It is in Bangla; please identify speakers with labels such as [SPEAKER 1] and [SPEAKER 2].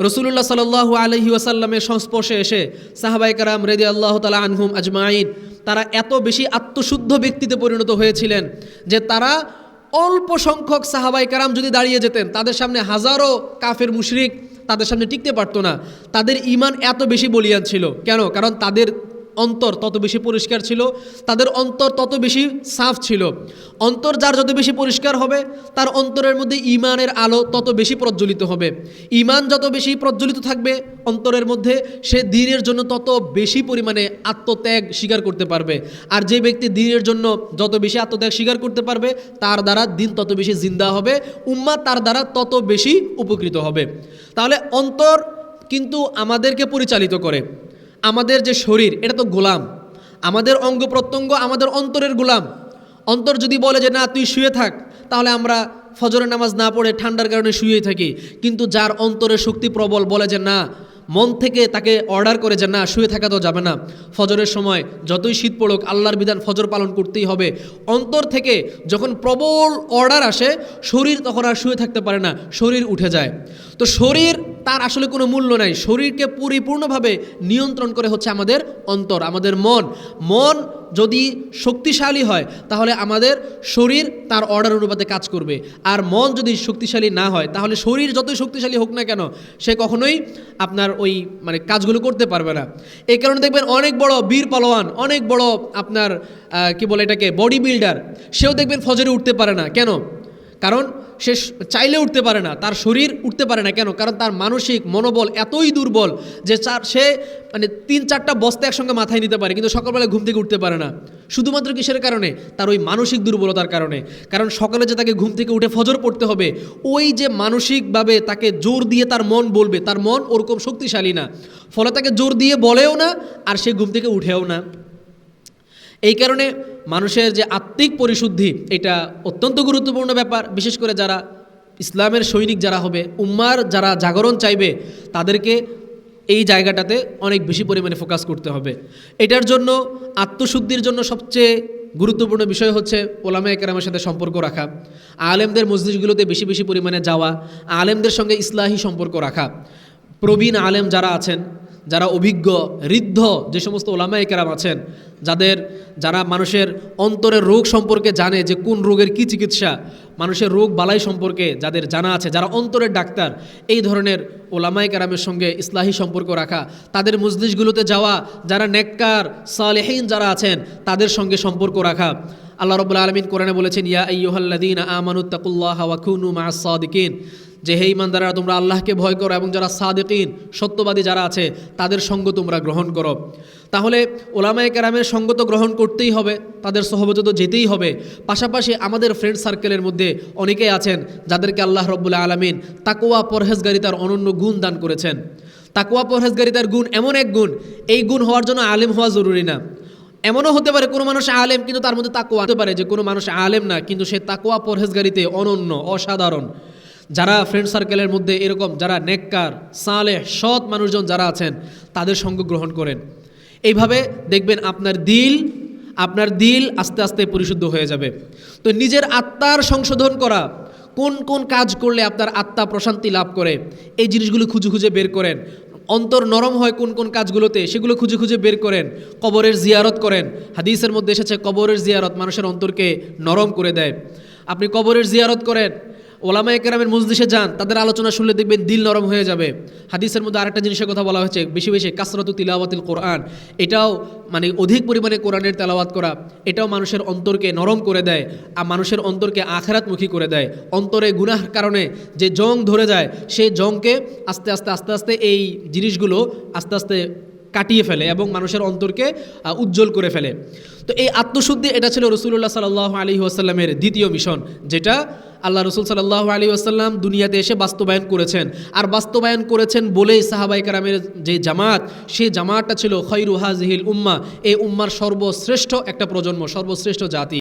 [SPEAKER 1] রসুল্লাহ সাল্লাহ আলহি ওয়াসাল্লামের সংস্পর্শে এসে সাহাবাই কারাম রেদি আল্লাহ তালা আনহুম আজমাইন, তারা এত বেশি আত্মশুদ্ধ ব্যক্তিতে পরিণত হয়েছিলেন যে তারা অল্প সংখ্যক সাহাবাই কারাম যদি দাঁড়িয়ে যেতেন, তাদের সামনে হাজারো কাফের মুশরিক তাদের সামনে টিকতে পারতো না। তাদের ইমান এত বেশি বলিয়ান ছিল। কেন? কারণ তাদের অন্তর তত বেশি পরিষ্কার ছিল, তাদের অন্তর তত বেশি সাফ ছিল। অন্তর যার যত বেশি পরিষ্কার হবে, তার অন্তরের মধ্যে ইমানের আলো তত বেশি প্রজ্বলিত হবে। ইমান যত বেশি প্রজ্বলিত থাকবে, অন্তরের মধ্যে সে দিনের জন্য তত বেশি পরিমাণে আত্মত্যাগ স্বীকার করতে পারবে। আর যে ব্যক্তি দিনের জন্য যত বেশি আত্মত্যাগ স্বীকার করতে পারবে, তার দ্বারা দিন তত বেশি জিন্দা হবে উম্মা তার দ্বারা তত বেশি উপকৃত হবে। তাহলে অন্তর কিন্তু আমাদেরকে পরিচালিত করে। আমাদের যে শরীর, এটা তো গোলাম। আমাদের অঙ্গ প্রত্যঙ্গ আমাদের অন্তরের গোলাম। অন্তর যদি বলে যে, না, তুই শুয়ে থাক, তাহলে আমরা ফজরের নামাজ না পড়ে ঠান্ডার কারণে শুয়েই থাকি। কিন্তু যার অন্তরের শক্তি প্রবল বলে যে, না, মন থেকে তাকে অর্ডার করে যে, না, শুয়ে থাকা তো যাবে না। ফজরের সময় যতই শীত পড়ুক, আল্লাহর বিধান ফজর পালন করতেই হবে। অন্তর থেকে যখন প্রবল অর্ডার আসে, শরীর তখন আর শুয়ে থাকতে পারে না, শরীর উঠে যায়। তো শরীর তার আসলে কোনো মূল্য নাই। শরীরকে পরিপূর্ণভাবে নিয়ন্ত্রণ করে হচ্ছে আমাদের অন্তর, আমাদের মন। মন যদি শক্তিশালী হয়, তাহলে আমাদের শরীর তার অর্ডার অনুপাতে কাজ করবে। আর মন যদি শক্তিশালী না হয়, তাহলে শরীর যতই শক্তিশালী হোক না কেন, সে কখনোই আপনার ওই মানে কাজগুলো করতে পারবে না। এই কারণে দেখবেন অনেক বড় বীর পালোয়ান, অনেক বড় আপনার কি বলে এটাকে বডি বিল্ডার সেও দেখবেন ফজরে উঠতে পারে না। কেন? কারণ সে চাইলে উঠতে পারে না, তার শরীর উঠতে পারে না। কেন? কারণ তার মানসিক মনোবল এতই দুর্বল যে চার সে মানে তিন চারটা বস্তা একসঙ্গে মাথায় নিতে পারে, কিন্তু সকালবেলা ঘুম থেকে উঠতে পারে না। শুধুমাত্র কিসের কারণে? তার ওই মানসিক দুর্বলতার কারণে। কারণ সকালে যে তাকে ঘুম থেকে উঠে ফজর পড়তে হবে, ওই যে মানসিকভাবে তাকে জোর দিয়ে তার মন বলবে, তার মন ওরকম শক্তিশালী না। ফলে তাকে জোর দিয়ে বলেও না, আর সে ঘুম থেকে উঠেও না। এই কারণে মানুষের যে আত্মিক পরিশুদ্ধি, এটা অত্যন্ত গুরুত্বপূর্ণ ব্যাপার। বিশেষ করে যারা ইসলামের সৈনিক যারা হবে, উম্মার যারা জাগরণ চাইবে, তাদেরকে এই জায়গাটাতে অনেক বেশি পরিমাণে ফোকাস করতে হবে। এটার জন্য, আত্মশুদ্ধির জন্য সবচেয়ে গুরুত্বপূর্ণ বিষয় হচ্ছে ওলামা একরামের সাথে সম্পর্ক রাখা। আলেমদের মসজিদগুলোতে বেশি বেশি পরিমাণে যাওয়া, আলেমদের সঙ্গে ইসলাহী সম্পর্ক রাখা। প্রবীণ আলেম যারা আছেন যারা অভিজ্ঞ, ঋদ্ধ যে সমস্ত ওলামা একরাম আছেন, যাদের যারা মানুষের অন্তরের রোগ সম্পর্কে জানে যে কোন রোগের কী চিকিৎসা, মানুষের রোগ বালাই সম্পর্কে যাদের জানা আছে, যারা অন্তরের ডাক্তার, এই ধরনের ওলামাই কারামের সঙ্গে ইসলাহী সম্পর্ক রাখা, তাদের মজলিসগুলোতে যাওয়া, যারা নেককার, সালেহীন যারা আছেন, তাদের সঙ্গে সম্পর্ক রাখা। আল্লাহ রবুল্লা আলমিন কোরআনে বলেছেন, ইয়া আইয়ুহাল্লাদিন আমানুত্তাকুল্লাহ ওয়াকুনু মা সাদিকিন যে হে ইমানদারা তোমরা আল্লাহকে ভয় করো এবং যারা সাদেকিন, সত্যবাদী যারা আছে, তাদের সঙ্গ তোমরা গ্রহণ করো। তাহলে ওলামায় কেরামের সঙ্গ তো গ্রহণ করতেই হবে, তাদের সহবত তো যেতেই হবে। পাশাপাশি আমাদের ফ্রেন্ড সার্কেলের মধ্যে অনেকেই আছেন, যাদেরকে আল্লাহ রব্বুল্লাহ আলমিন তাকোয়া পরহেজগারিতার অনন্য গুণ দান করেছেন। তাকোয়া পরহেজগারিতার গুণ এমন এক গুণ, এই গুণ হওয়ার জন্য আলেম হওয়া জরুরি না। এমনও হতে পারে কোনো মানুষ আলেম, কিন্তু তার মধ্যে তাকোয়া হতে পারে যে কোনো মানুষ আলেম না, কিন্তু সে তাকোয়া পরহেজগারিতে অনন্য, অসাধারণ। যারা ফ্রেন্ড সার্কেলের মধ্যে এরকম যারা নেককার সালে সৎ মানুষজন যারা আছেন, তাদের সঙ্গ গ্রহণ করেন। এইভাবে দেখবেন আপনার দিল আপনার দিল আস্তে আস্তে পরিশুদ্ধ হয়ে যাবে। তো নিজের আত্মার সংশোধন করা, কোন কোন কাজ করলে আপনার আত্মা প্রশান্তি লাভ করে, এই জিনিসগুলো খুঁজে খুঁজে বের করেন। অন্তর নরম হয় কোন কোন কাজগুলোতে, সেগুলো খুঁজে খুঁজে বের করেন, কবরের জিয়ারত করেন। হাদিসের মধ্যে এসেছে, কবরের জিয়ারত মানুষের অন্তরকে নরম করে দেয়। আপনি কবরের জিয়ারত করেন ওলামা একরামের মজলিসে যান, তাদের আলোচনা শুনলে দেখবেন দিল নরম হয়ে যাবে। হাদিসের মধ্যে আরেকটা জিনিসের কথা বলা হয়েছে, বেশি বেশি কাসরত তিলাওয়াতিল কোরআন। এটাও মানে অধিক পরিমাণে কোরআনের তেলাওয়াত করা, এটাও মানুষের অন্তরকে নরম করে দেয়, আর মানুষের অন্তরকে আখেরাতমুখী করে দেয়। অন্তরে গুনাহ কারণে যে জং ধরে যায় সেই জংকে আস্তে আস্তে আস্তে আস্তে এই জিনিসগুলো আস্তে আস্তে কাটিয়ে ফেলে এবং মানুষের অন্তরকে উজ্জ্বল করে ফেলে। তো এই আত্মশুদ্ধি এটা ছিল রসুল্লাহ সাল্লাহ আলী ওয়াসাল্লামের দ্বিতীয় মিশন, যেটা আল্লাহ রসুল সাল্লাহ আলী আসাল্লাম দুনিয়াতে এসে বাস্তবায়ন করেছেন। আর বাস্তবায়ন করেছেন বলেই সাহাবাই কারামের যে জামাত সেই জামাতটা ছিল খৈরু হাজহিল উম্মা। এই উম্মার সর্বশ্রেষ্ঠ একটা প্রজন্ম, সর্বশ্রেষ্ঠ জাতি।